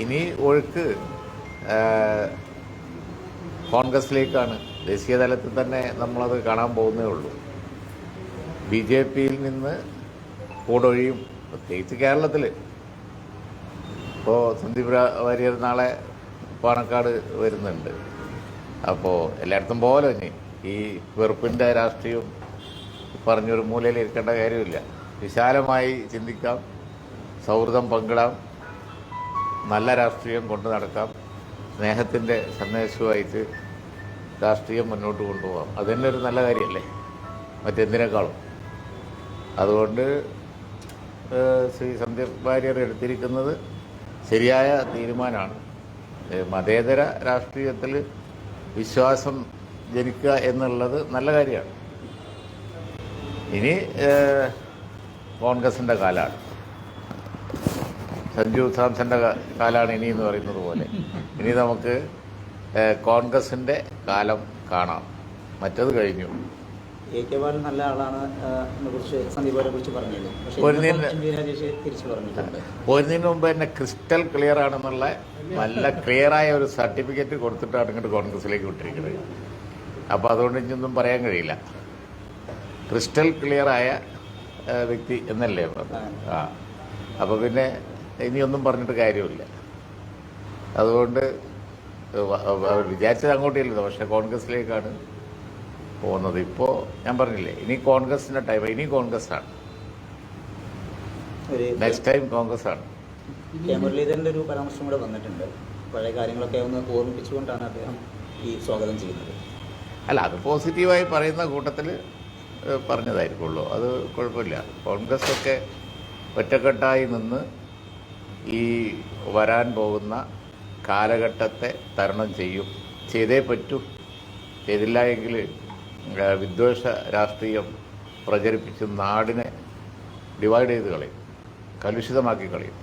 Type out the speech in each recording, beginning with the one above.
ഇനി ഒഴുക്ക് കോൺഗ്രസിലേക്കാണ്. ദേശീയ തലത്തിൽ തന്നെ നമ്മളത് കാണാൻ പോകുന്നേ ഉള്ളൂ. ബി ജെ പിയിൽ നിന്ന് കൂടൊഴിയും പ്രത്യേകിച്ച് കേരളത്തിൽ ഇപ്പോൾ സന്ദീപ് വാര്യർ നാളെ പാണക്കാട് വരുന്നുണ്ട്. അപ്പോൾ എല്ലായിടത്തും പോലെ ഇനി ഈ വെറുപ്പിന്റെ രാഷ്ട്രീയം പറഞ്ഞൊരു മൂലയിൽ ഇരിക്കേണ്ട കാര്യമില്ല. വിശാലമായി ചിന്തിക്കാം സൗഹൃദം പങ്കിടാം നല്ല രാഷ്ട്രീയം കൊണ്ടു നടക്കാം. സ്നേഹത്തിന്റെ സന്ദേശമായിട്ട് രാഷ്ട്രീയം മുന്നോട്ട് കൊണ്ടുപോകാം അതുതന്നെ ഒരു നല്ല കാര്യമല്ലേ? മറ്റെന്തിനേക്കാളും. അതുകൊണ്ട് ശ്രീ സന്ദീപ് വാര്യർ എടുത്തിരിക്കുന്നത് ശരിയായ തീരുമാനമാണ്. മതേതര രാഷ്ട്രീയത്തിൽ വിശ്വാസം ജനിക്കുക എന്നുള്ളത് നല്ല കാര്യമാണ്. ഇനി കോൺഗ്രസിന്റെ കാലമാണ് സഞ്ജു സാംസന്റെ കാലാണ് ഇനി എന്ന് പറയുന്നത് പോലെ. ഇനി നമുക്ക് കോൺഗ്രസിന്റെ കാലം കാണാം. മറ്റത് കഴിഞ്ഞു. നല്ല ആളാണ് പോരുന്നതിന് മുമ്പ് തന്നെ ക്രിസ്റ്റൽ ക്ലിയർ ആണെന്നുള്ള നല്ല ക്ലിയറായ ഒരു സർട്ടിഫിക്കറ്റ് കൊടുത്തിട്ടാണ് ഇങ്ങോട്ട് കോൺഗ്രസിലേക്ക് വിട്ടിരിക്കുന്നത്. അപ്പോൾ അതുകൊണ്ട് ഇനിയൊന്നും പറയാൻ കഴിയില്ല. ക്രിസ്റ്റൽ ക്ലിയർ ആയ വ്യക്തി എന്നല്ലേ പറഞ്ഞത്. ആ. അപ്പോൾ പിന്നെ ഇനിയൊന്നും പറഞ്ഞിട്ട് കാര്യമില്ല. അതുകൊണ്ട് അവർ വിചാരിച്ചത് അങ്ങോട്ടില്ലല്ലോ പക്ഷേ കോൺഗ്രസിലേക്കാണ് പോകുന്നത്. ഇപ്പോൾ ഞാൻ പറഞ്ഞില്ലേ ഇനി കോൺഗ്രസിന്റെ ടൈം ഇനി കോൺഗ്രസ് ആണ് നെക്സ്റ്റ് ടൈം കോൺഗ്രസ് ആണ് മുരളീധരന്റെ ഒരു പരാമർശം കൂടെ വന്നിട്ടുണ്ട്. പഴയ കാര്യങ്ങളൊക്കെ ഒന്ന് ഓർമ്മിപ്പിച്ചുകൊണ്ടാണ് അദ്ദേഹം ഈ സ്വാഗതം ചെയ്യുന്നത്. അല്ല അത് പോസിറ്റീവായി പറയുന്ന കൂട്ടത്തിൽ പറഞ്ഞതായിരിക്കുള്ളൂ. അത് കുഴപ്പമില്ല. കോൺഗ്രസ് ഒക്കെ ഒറ്റക്കെട്ടായി നിന്ന് ഈ വരാൻ പോകുന്ന കാലഘട്ടത്തെ തരണം ചെയ്യും. ചെയ്തേ പറ്റൂ. ചെയ്തില്ല എങ്കിൽ വിദ്വേഷ രാഷ്ട്രീയം പ്രചരിപ്പിച്ച് നാടിനെ ഡിവൈഡ് ചെയ്ത് കളയും. കലുഷിതമാക്കി കളയും.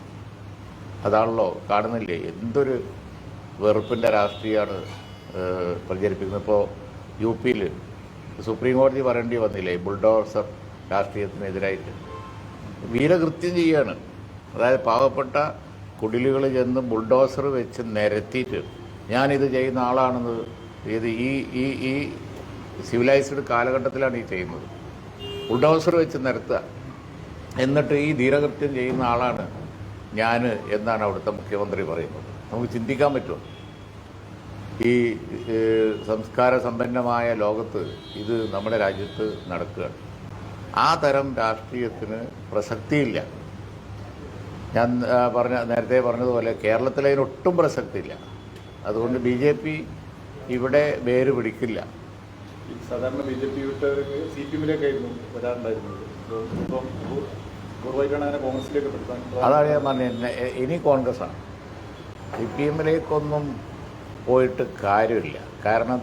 അതാണല്ലോ കാണുന്നില്ലേ? എന്തൊരു വെറുപ്പിന്റെ രാഷ്ട്രീയമാണ് പ്രചരിപ്പിക്കുന്നത്. ഇപ്പോൾ യു പിയിൽ സുപ്രീം കോടതി പറയേണ്ടി വന്നില്ലേ? ബുൾഡോസർ രാഷ്ട്രീയത്തിനെതിരായിട്ട്. വീരകൃത്യം ചെയ്യാണ്. അതായത് പാവപ്പെട്ട കുടിലുകൾ ചെന്ന് ബുൾഡോസർ വെച്ച് നിരത്തിയിട്ട് ഞാനിത് ചെയ്യുന്ന ആളാണെന്ന് ഇത് ഈ ഈ ഈ സിവിലൈസ്ഡ് കാലഘട്ടത്തിലാണ് ഈ ചെയ്യുന്നത്. ബുൾഡോസർ വെച്ച് നിരത്തുക. എന്നിട്ട് ഈ ധീരകൃത്യം ചെയ്യുന്ന ആളാണ് ഞാൻ എന്നാണ് അവിടുത്തെ മുഖ്യമന്ത്രി പറയുന്നത്. നമുക്ക് ചിന്തിക്കാൻ പറ്റുമോ? ഈ സംസ്കാര സമ്പന്നമായ ലോകത്ത് ഇത് നമ്മുടെ രാജ്യത്ത് നടക്കുകയാണ്. ആ തരം രാഷ്ട്രീയത്തിന് പ്രസക്തിയില്ല. ഞാൻ പറഞ്ഞ നേരത്തെ പറഞ്ഞതുപോലെ കേരളത്തിൽ അതിന് ഒട്ടും പ്രസക്തിയില്ല. അതുകൊണ്ട് ബി ജെ പി ഇവിടെ വേര് പിടിക്കില്ല. സാധാരണ ബി ജെ പി വിട്ടവർക്ക് സി പി എമ്മിലേക്കായിരുന്നു വരാറുണ്ടായിരുന്നത്. അതാണ് ഞാൻ പറഞ്ഞത്. ഇനി ഇനി കോൺഗ്രസ്സാണ് സി പി എമ്മിലേക്കൊന്നും പോയിട്ട് കാര്യമില്ല. കാരണം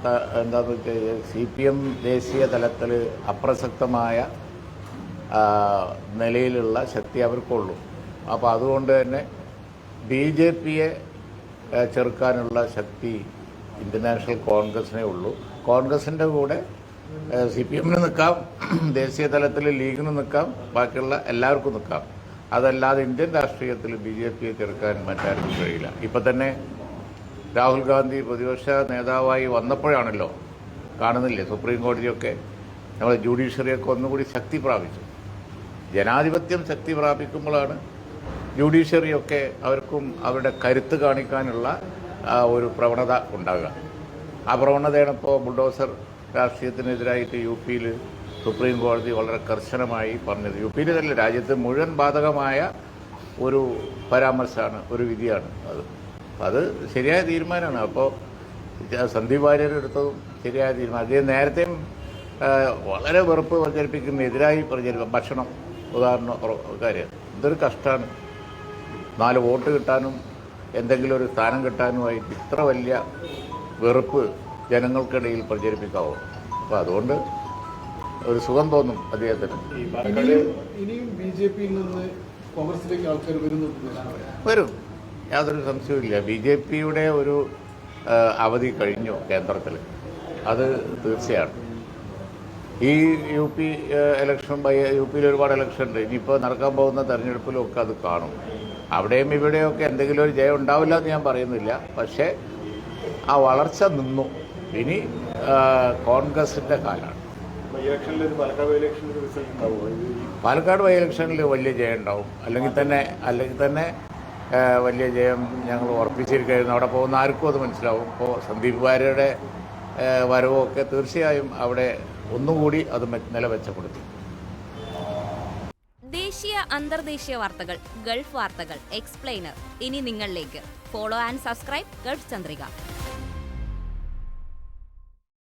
എന്താണെന്ന് വെച്ച് കഴിഞ്ഞാൽ സി പി എം ദേശീയ തലത്തിൽ അപ്രസക്തമായ നിലയിലുള്ള ശക്തി അവർക്കുള്ളൂ. അപ്പോൾ അതുകൊണ്ട് തന്നെ ബി ജെ പിയെ ചെറുക്കാനുള്ള ശക്തി ഇന്റർനാഷണൽ കോൺഗ്രസിനേ ഉള്ളൂ. കോൺഗ്രസിന്റെ കൂടെ സി പി എമ്മിന് നിൽക്കാം ദേശീയ തലത്തിൽ ലീഗിന് നിൽക്കാം ബാക്കിയുള്ള എല്ലാവർക്കും നിൽക്കാം. അതല്ലാതെ ഇന്ത്യൻ രാഷ്ട്രീയത്തിൽ ബി ജെ പിയെ ചെറുക്കാൻ മറ്റാർക്കും കഴിയില്ല. ഇപ്പം തന്നെ രാഹുൽ ഗാന്ധി പ്രതിപക്ഷ നേതാവായി വന്നപ്പോഴാണല്ലോ കാണുന്നില്ലേ സുപ്രീം കോടതിയൊക്കെ നമ്മുടെ ജുഡീഷ്യറിയൊക്കെ ഒന്നുകൂടി ശക്തി പ്രാപിച്ചു. ജനാധിപത്യം ശക്തി പ്രാപിക്കുമ്പോഴാണ് ജുഡീഷ്യറിയൊക്കെ അവർക്കും അവരുടെ കരുത്ത് കാണിക്കാനുള്ള ഒരു പ്രവണത ഉണ്ടാകുക. ആ പ്രവണതയാണ് ഇപ്പോൾ ബുൾഡോസർ രാഷ്ട്രീയത്തിനെതിരായിട്ട് യു പിയിൽ സുപ്രീം കോടതി വളരെ കർശനമായി പറഞ്ഞത്. യു പിയിൽ തന്നെ രാജ്യത്ത് മുഴുവൻ ബാധകമായ ഒരു പരാമർശമാണ് ഒരു വിധിയാണ് അത്. അത് ശരിയായ തീരുമാനമാണ്. അപ്പോൾ സന്ദീപ് വാര്യർ എടുത്തതും ശരിയായ തീരുമാനം. അദ്ദേഹം നേരത്തെയും വളരെ വെറുപ്പ് പ്രചരിപ്പിക്കുന്ന എതിരായി പ്രചരിപ്പിക്കും ഭക്ഷണം ഉദാഹരണം കാര്യം. ഇതൊരു കഷ്ടമാണ് നാല് വോട്ട് കിട്ടാനും എന്തെങ്കിലും ഒരു സ്ഥാനം കിട്ടാനുമായിട്ട് ഇത്ര വലിയ വെറുപ്പ് ജനങ്ങൾക്കിടയിൽ പ്രചരിപ്പിക്കാവോ? അപ്പോൾ അതുകൊണ്ട് ഒരു സുഖം തോന്നും അദ്ദേഹത്തിന്. ഈ പാലക്കാട് ഇനിയും ബി ജെ പിയിൽ നിന്ന് കോൺഗ്രസിലേക്ക് ആൾക്കാർ വരുന്നു വരും. യാതൊരു സംശയവുമില്ല. ബി ജെ പിയുടെ ഒരു അവധി കഴിഞ്ഞു കേന്ദ്രത്തിൽ. അത് തീർച്ചയാണ്. ഈ യു പി ഇലക്ഷൻ യു പിയിൽ ഒരുപാട് ഇലക്ഷൻ ഉണ്ട്. ഇനിയിപ്പോൾ നടക്കാൻ പോകുന്ന തെരഞ്ഞെടുപ്പിലും ഒക്കെ അത് കാണും. അവിടെയും ഇവിടെയൊക്കെ എന്തെങ്കിലും ഒരു ജയം ഉണ്ടാവില്ല എന്ന് ഞാൻ പറയുന്നില്ല. പക്ഷേ ആ വളർച്ച നിന്നു. ഇനി കോൺഗ്രസിന്റെ കാലമാണ് പാലക്കാട് ബൈ ഇലക്ഷനിൽ വലിയ ജയം ഉണ്ടാവും. അല്ലെങ്കിൽ തന്നെ അല്ലെങ്കിൽ തന്നെ വലിയ ജയം ഞങ്ങൾ ഉറപ്പിച്ചിരിക്കുന്നു അവിടെ പോകുന്ന ആർക്കും അത് മനസ്സിലാവും. ഇപ്പോൾ സന്ദീപ് വാര്യയുടെ വരവുമൊക്കെ തീർച്ചയായും അവിടെ ഒന്നുകൂടി അത് നില മെച്ചപ്പെടുത്തി ദേശീയ അന്തർദേശീയ വാർത്തകൾ ഗൾഫ് വാർത്തകൾ എക്സ്പ്ലെയിനർ. ഇനി നിങ്ങളിലേക്ക്. Follow and subscribe Gulf Chandrika.